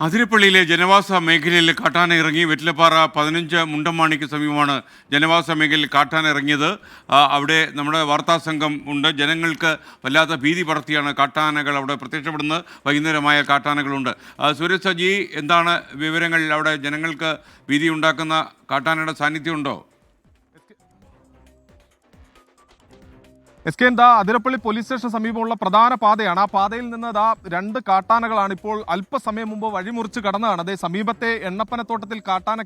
അതിരപ്പള്ളിയിലെ ജനവാസ മേഖലയിൽ കാട്ടാന ഇറങ്ങി വെറ്റിലപ്പാറ പതിനഞ്ച് മുണ്ടമാണിക്ക് സമീപമാണ് ജനവാസ മേഖലയിൽ കാട്ടാന ഇറങ്ങിയത്. അവിടെ നമ്മുടെ വാർത്താ സംഘം ഉണ്ട്. ജനങ്ങൾക്ക് വല്ലാത്ത ഭീതി പടർത്തിയാണ് കാട്ടാനകൾ അവിടെ പ്രത്യക്ഷപ്പെടുന്നത്. വൈകുന്നേരമായ കാട്ടാനകളുണ്ട്. ആ, സുരേഷ് സജി എന്താണ് വിവരങ്ങൾ? അവിടെ ജനങ്ങൾക്ക് ഭീതി ഉണ്ടാക്കുന്ന കാട്ടാനയുടെ സാന്നിധ്യമുണ്ടോ എസ് കെ ദാ അതിരപ്പള്ളി പോലീസ് സ്റ്റേഷൻ സമീപമുള്ള പ്രധാന പാതയാണ്. ആ പാതയിൽ നിന്ന് ദാ രണ്ട് കാട്ടാനകളാണ് ഇപ്പോൾ അല്പസമയം മുമ്പ് വഴിമുറിച്ച് കടന്നതാണ്. അതേ സമീപത്തെ എണ്ണപ്പനത്തോട്ടത്തിൽ കാട്ടാന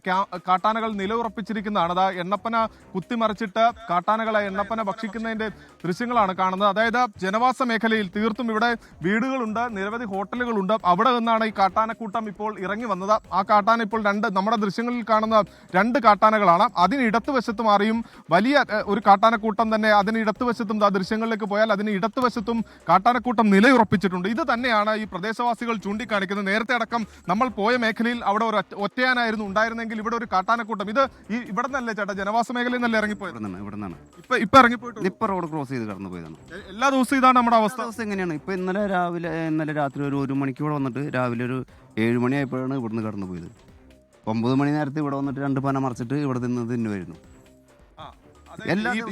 കാട്ടാനകൾ നിലയുറപ്പിച്ചിരിക്കുന്നതാണ്. അതാ എണ്ണപ്പന കുത്തിമറിച്ചിട്ട് കാട്ടാനകളെ എണ്ണപ്പന ഭക്ഷിക്കുന്നതിന്റെ ദൃശ്യങ്ങളാണ് കാണുന്നത്. അതായത് ജനവാസ മേഖലയിൽ തീർത്തും ഇവിടെ വീടുകളുണ്ട് നിരവധി ഹോട്ടലുകളുണ്ട്. അവിടെ നിന്നാണ് ഈ കാട്ടാനക്കൂട്ടം ഇപ്പോൾ ഇറങ്ങി വന്നത്. ആ കാട്ടാന ഇപ്പോൾ രണ്ട് നമ്മുടെ ദൃശ്യങ്ങളിൽ കാണുന്ന രണ്ട് കാട്ടാനകളാണ്. അതിന് ഇടത്തുവശത്ത് മാറിയും വലിയ ഒരു കാട്ടാനക്കൂട്ടം തന്നെ അതിന് ഇടത്തുവശത്തും ആ ദൃശ്യങ്ങളിലേക്ക് പോയാൽ അതിന് ഇടത്തുവശത്തും കാട്ടാനക്കൂട്ടം നിലയുറപ്പിച്ചിട്ടുണ്ട്. ഇത് തന്നെയാണ് ഈ പ്രദേശവാസികൾ ചൂണ്ടിക്കാണിക്കുന്നത്. നേരത്തെ അടക്കം നമ്മൾ പോയ മേഖലയിൽ അവിടെ ഒരു ഒറ്റയാനായിരുന്നു ഉണ്ടായിരുന്നെങ്കിൽ ഇവിടെ ഒരു കാട്ടാനക്കൂട്ടം. ഇത് ഈ ഇവിടെ നിന്നല്ലേ ചേട്ടാ? ജനവാസ മേഖലയിൽ നിന്നല്ലേ ഇറങ്ങിപ്പോയത്? ഇവിടെ നിന്നാണ് ഇവിടെ നിന്നാണ് ഇപ്പൊ ഇപ്പൊ ഇറങ്ങിപ്പോയിട്ടുണ്ട് ഇപ്പൊ റോഡ് ക്രോസ് ചെയ്ത് കടന്നു പോയതാണ്. എല്ലാ ദിവസവും ഇതാണ് നമ്മുടെ അവസ്ഥ. എങ്ങനെയാണ് ഇപ്പൊ ഇന്നലെ രാവിലെ ഇന്നലെ രാത്രി ഒരു ഒരു മണിക്ക് ഇവിടെ വന്നിട്ട് രാവിലെ ഒരു ഏഴ് മണിയായപ്പോഴാണ് ഇവിടുന്ന് കടന്നു പോയത്. ഒമ്പത് മണി നേരത്തെ ഇവിടെ വന്നിട്ട് രണ്ട് പന മറിച്ചിട്ട് ഇവിടെ നിന്ന് തിന്നുമായിരുന്നു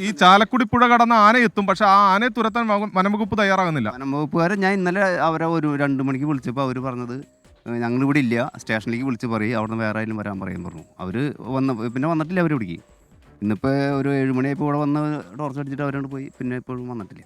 ഈ- ചാലക്കുടി പുഴ കടന്ന ആന എത്തും പക്ഷെ ആ ആനയെ തുരത്താൻ വകുപ്പ് വനംവകുപ്പ് തയ്യാറാകുന്നില്ല. വനംവകുപ്പുകാരെ ഞാൻ ഇന്നലെ അവരെ ഒരു രണ്ട് മണിക്ക് വിളിച്ചപ്പോൾ അവർ പറഞ്ഞത് ഞങ്ങൾ ഇവിടെ ഇല്ല സ്റ്റേഷനിലേക്ക് വിളിച്ച് പറയും അവിടെ നിന്ന് വേറെ ആരും വരാൻ പറയാൻ പറഞ്ഞു. അവർ വന്ന പിന്നെ വന്നിട്ടില്ല അവർ ഇവിടേക്ക്. ഇന്നിപ്പോൾ ഒരു ഏഴ് മണിയായപ്പോൾ ഇവിടെ വന്ന് ടോർച്ച് അടിച്ചിട്ട് അവരോട് പോയി പിന്നെ ഇപ്പോഴും വന്നിട്ടില്ല.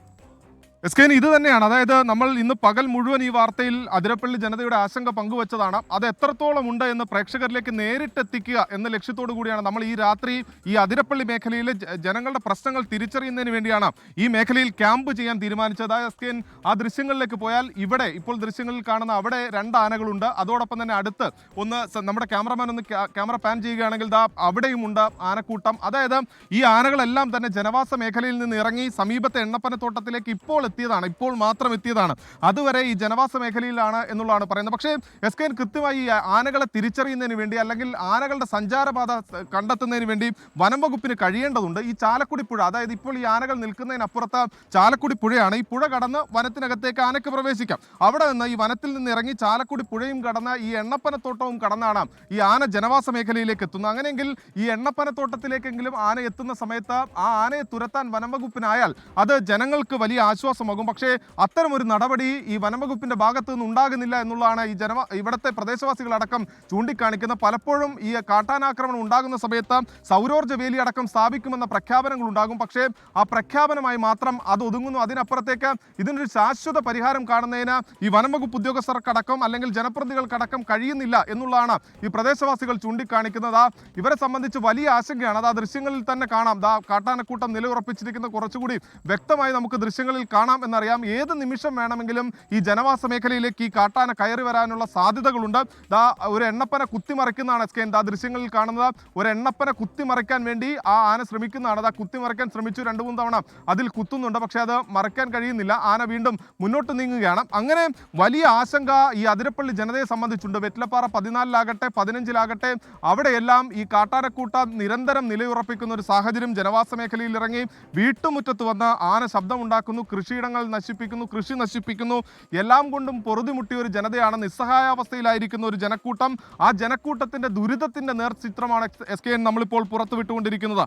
എസ് കെ ഇത് തന്നെയാണ്. അതായത് നമ്മൾ ഇന്ന് പകൽ മുഴുവൻ ഈ വാർത്തയിൽ അതിരപ്പള്ളി ജനതയുടെ ആശങ്ക പങ്കുവച്ചതാണ്. അത് എത്രത്തോളം ഉണ്ട് എന്ന് പ്രേക്ഷകരിലേക്ക് നേരിട്ടെത്തിക്കുക എന്ന ലക്ഷ്യത്തോടു കൂടിയാണ് നമ്മൾ ഈ രാത്രി ഈ അതിരപ്പള്ളി മേഖലയിലെ ജനങ്ങളുടെ പ്രശ്നങ്ങൾ തിരിച്ചറിയുന്നതിന് വേണ്ടിയാണ് ഈ മേഖലയിൽ ക്യാമ്പ് ചെയ്യാൻ തീരുമാനിച്ചത്. എസ് കെ ആ ദൃശ്യങ്ങളിലേക്ക് പോയാൽ ഇവിടെ ഇപ്പോൾ ദൃശ്യങ്ങളിൽ കാണുന്ന അവിടെ രണ്ട് ആനകളുണ്ട്. അതോടൊപ്പം തന്നെ അടുത്ത് ഒന്ന് നമ്മുടെ ക്യാമറമാൻ ഒന്ന് ക്യാമറ പാൻ ചെയ്യുകയാണെങ്കിൽ ദാ അവിടെയുമുണ്ട് ആനക്കൂട്ടം. അതായത് ഈ ആനകളെല്ലാം തന്നെ ജനവാസ മേഖലയിൽ നിന്ന് ഇറങ്ങി സമീപത്തെ എണ്ണപ്പനത്തോട്ടത്തിലേക്ക് ഇപ്പോൾ എത്തിയതാണ് ഇപ്പോൾ മാത്രം എത്തിയതാണ്. അതുവരെ ഈ ജനവാസ മേഖലയിലാണ് എന്നുള്ളതാണ് പറയുന്നത്. പക്ഷേ എസ് കെ കൃത്യമായി ആനകളെ തിരിച്ചറിയുന്നതിന് വേണ്ടി അല്ലെങ്കിൽ ആനകളുടെ സഞ്ചാരപാത കണ്ടെത്തുന്നതിന് വേണ്ടി വനം വകുപ്പിന് കഴിയേണ്ടതുണ്ട്. ഈ ചാലക്കുടി പുഴ അതായത് ഇപ്പോൾ ഈ ആനകൾ നിൽക്കുന്നതിനപ്പുറത്ത് ചാലക്കുടി പുഴയാണ്. ഈ പുഴ കടന്ന് വനത്തിനകത്തേക്ക് ആനയ്ക്ക് പ്രവേശിക്കാം. അവിടെ നിന്ന് ഈ വനത്തിൽ നിന്ന് ഇറങ്ങി ചാലക്കുടി പുഴയും കടന്ന് ഈ എണ്ണപ്പനത്തോട്ടവും കടന്നാണ് ഈ ആന ജനവാസ മേഖലയിലേക്ക് എത്തുന്നത്. അങ്ങനെയെങ്കിൽ ഈ എണ്ണപ്പനത്തോട്ടത്തിലേക്കെങ്കിലും ആന എത്തുന്ന സമയത്ത് ആ ആനയെ തുരത്താൻ വനം വകുപ്പിനായാൽ അത് ജനങ്ങൾക്ക് വലിയ ആശ്വാസമാകും പക്ഷേ അത്തരം ഒരു നടപടി ഈ വനംവകുപ്പിന്റെ ഭാഗത്തു നിന്ന് ഉണ്ടാകുന്നില്ല എന്നുള്ളതാണ് ഈ ജനവ ഇവിടുത്തെ പ്രദേശവാസികളടക്കം ചൂണ്ടിക്കാണിക്കുന്ന പലപ്പോഴും ഈ കാട്ടാനാക്രമണം ഉണ്ടാകുന്ന സമയത്ത് സൗരോർജ വേലി അടക്കം സ്ഥാപിക്കുമെന്ന പ്രഖ്യാപനങ്ങൾ ഉണ്ടാകും പക്ഷേ ആ പ്രഖ്യാപനമായി മാത്രം അത് ഒതുങ്ങുന്നു. അതിനപ്പുറത്തേക്ക് ഇതിനൊരു ശാശ്വത പരിഹാരം കാണുന്നതിന് ഈ വനംവകുപ്പ് ഉദ്യോഗസ്ഥർക്കടക്കം അല്ലെങ്കിൽ ജനപ്രതിനിധികൾക്കടക്കം കഴിയുന്നില്ല എന്നുള്ളതാണ് ഈ പ്രദേശവാസികൾ ചൂണ്ടിക്കാണിക്കുന്നത്. ഇവരെ സംബന്ധിച്ച് വലിയ ആശങ്കയാണ്. അത് ആ ദൃശ്യങ്ങളിൽ തന്നെ കാണാം. കാട്ടാനക്കൂട്ടം നിലയുറപ്പിച്ചിരിക്കുന്ന കുറച്ചുകൂടി വ്യക്തമായി നമുക്ക് ദൃശ്യങ്ങളിൽ കാണാം. എന്നറിയാം. ഏത് നിമിഷം വേണമെങ്കിലും ഈ ജനവാസ മേഖലയിലേക്ക് ഈ കാട്ടാന കയറി വരാനുള്ള സാധ്യതകളുണ്ട്. ദാ ഒരു എണ്ണപ്പന കുത്തിമറിക്കുന്നതാണ് എസ് കെ ദാ ദൃശ്യങ്ങളിൽ കാണുന്നത്. ഒരു എണ്ണപ്പന കുത്തിമറിക്കാൻ വേണ്ടി ആ ആന ശ്രമിക്കുന്നതാണ്. ദാ കുത്തിമറിക്കാൻ ശ്രമിച്ചു രണ്ട് മൂന്ന് തവണ. അതിൽ കുത്തുന്നുണ്ട്. പക്ഷേ അത് മറക്കാൻ കഴിയുന്നില്ല. ആന വീണ്ടും മുന്നോട്ട് നീങ്ങുകയാണ്. അങ്ങനെ വലിയ ആശങ്ക ഈ അതിരപ്പള്ളി ജനതയെ സംബന്ധിച്ചുണ്ട്. വെറ്റിലപ്പാറ പതിനാലിലാകട്ടെ പതിനഞ്ചിലാകട്ടെ അവിടെയെല്ലാം ഈ കാട്ടാനക്കൂട്ടം നിരന്തരം നിലയുറപ്പിക്കുന്ന ഒരു സാഹചര്യം ജനവാസ മേഖലയിൽ ഇറങ്ങി വീട്ടുമുറ്റത്ത് വന്ന് ആന ശബ്ദമുണ്ടാക്കുന്നു. കൃഷിയിടങ്ങൾ നശിപ്പിക്കുന്നു കൃഷി നശിപ്പിക്കുന്നു. എല്ലാം കൊണ്ടും പൊറുതിമുട്ടിയ ഒരു ജനതയാണ് നിസ്സഹായാവസ്ഥയിലായിരിക്കുന്ന ഒരു ജനക്കൂട്ടം. ആ ജനക്കൂട്ടത്തിന്റെ ദുരിതത്തിന്റെ നേർചിത്രമാണ് എസ് കെ എൻ നമ്മളിപ്പോൾ പുറത്തുവിട്ടുകൊണ്ടിരിക്കുന്നത്.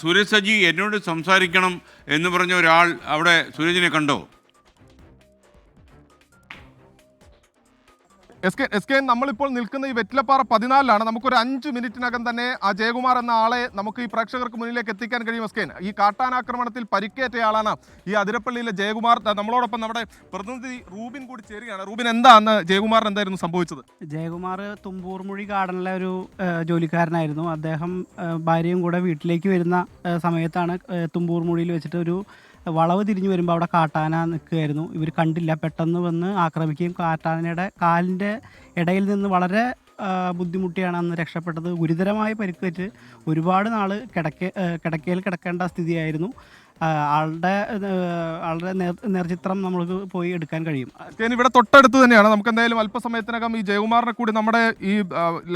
സുരേഷ് സജി എന്നോട് സംസാരിക്കണം എന്ന് പറഞ്ഞ ഒരാൾ അവിടെ സുരേഷിനെ കണ്ടോ? എസ് കെ എസ് കെ നമ്മളിപ്പോൾ നിൽക്കുന്ന ഈ വെറ്റിലപ്പാറ പതിനാലിലാണ്. നമുക്കൊരു അഞ്ച് മിനിറ്റിനകം തന്നെ ആ ജയകുമാർ എന്ന ആളെ നമുക്ക് ഈ പ്രേക്ഷകർക്ക് മുന്നിലേക്ക് എത്തിക്കാൻ കഴിയും എസ് കെ. ഈ കാട്ടാനാക്രമണത്തിൽ പരിക്കേറ്റയാളാണ് ഈ അതിരപ്പള്ളിയിലെ ജയകുമാർ. നമ്മളോടൊപ്പം നമ്മുടെ പ്രതിനിധി റൂബിൻ കൂടി ചേരുകയാണ്. റൂബിൻ എന്താണ് ജയകുമാറിന് എന്തായിരുന്നു സംഭവിച്ചത്? ജയകുമാർ തുമ്പൂർമുഴി ഗാർഡനിലെ ഒരു ജോലിക്കാരനായിരുന്നു. അദ്ദേഹം ഭാര്യയും കൂടെ വീട്ടിലേക്ക് വരുന്ന സമയത്താണ് തുമ്പൂർ തുമ്പൂർമുഴിയിൽ വെച്ചിട്ട് ഒരു വളവ് തിരിഞ്ഞു വരുമ്പോൾ അവിടെ കാട്ടാന നിൽക്കുകയായിരുന്നു. ഇവർ കണ്ടില്ല. പെട്ടെന്ന് വന്ന് ആക്രമിക്കുകയും കാട്ടാനയുടെ കാലിന്റെ ഇടയിൽ നിന്ന് വളരെ ബുദ്ധിമുട്ടിയാണ് അന്ന് രക്ഷപ്പെട്ടത്. ഗുരുതരമായ പരിക്കേറ്റ് ഒരുപാട് നാൾ കിടക്ക കിടക്കയിൽ കിടക്കേണ്ട സ്ഥിതിയായിരുന്നു. ആളുടെ ആളുടെ നേർ നേർചിത്രം നമ്മൾക്ക് പോയി എടുക്കാൻ കഴിയും. കെ ഇവിടെ തൊട്ടടുത്ത് തന്നെയാണ്. നമുക്ക് എന്തായാലും അല്പസമയത്തിനകം ഈ ജയകുമാറിനെ കൂടി നമ്മുടെ ഈ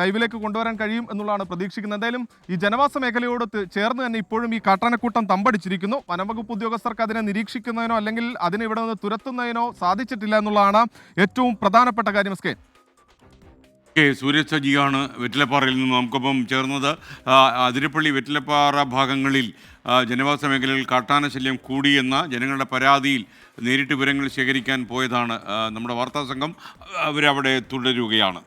ലൈവിലേക്ക് കൊണ്ടുവരാൻ കഴിയും എന്നുള്ളതാണ് പ്രതീക്ഷിക്കുന്നത്. എന്തായാലും ഈ ജനവാസ മേഖലയോട് ചേർന്ന് തന്നെ ഇപ്പോഴും ഈ കാട്ടാനക്കൂട്ടം തമ്പടിച്ചിരിക്കുന്നു. വനംവകുപ്പ് ഉദ്യോഗസ്ഥർക്ക് അതിനെ നിരീക്ഷിക്കുന്നതിനോ അല്ലെങ്കിൽ അതിനെ ഇവിടെ നിന്ന് തുരത്തുന്നതിനോ സാധിച്ചിട്ടില്ല എന്നുള്ളതാണ് ഏറ്റവും പ്രധാനപ്പെട്ട കാര്യം. എസ് കെ സൂര്യ സജിയാണ് വെറ്റിലപ്പാറയിൽ നിന്ന് നമുക്കൊപ്പം ചേർന്നത്. അതിരപ്പള്ളി വെറ്റിലപ്പാറ ഭാഗങ്ങളിൽ ജനവാസ മേഖലയിൽ കാട്ടാന ശല്യം കൂടിയെന്ന ജനങ്ങളുടെ പരാതിയിൽ നേരിട്ട് വിവരങ്ങൾ ശേഖരിക്കാൻ പോയതാണ് നമ്മുടെ വാർത്താ സംഘം. അവരവിടെ തുടരുകയാണ്.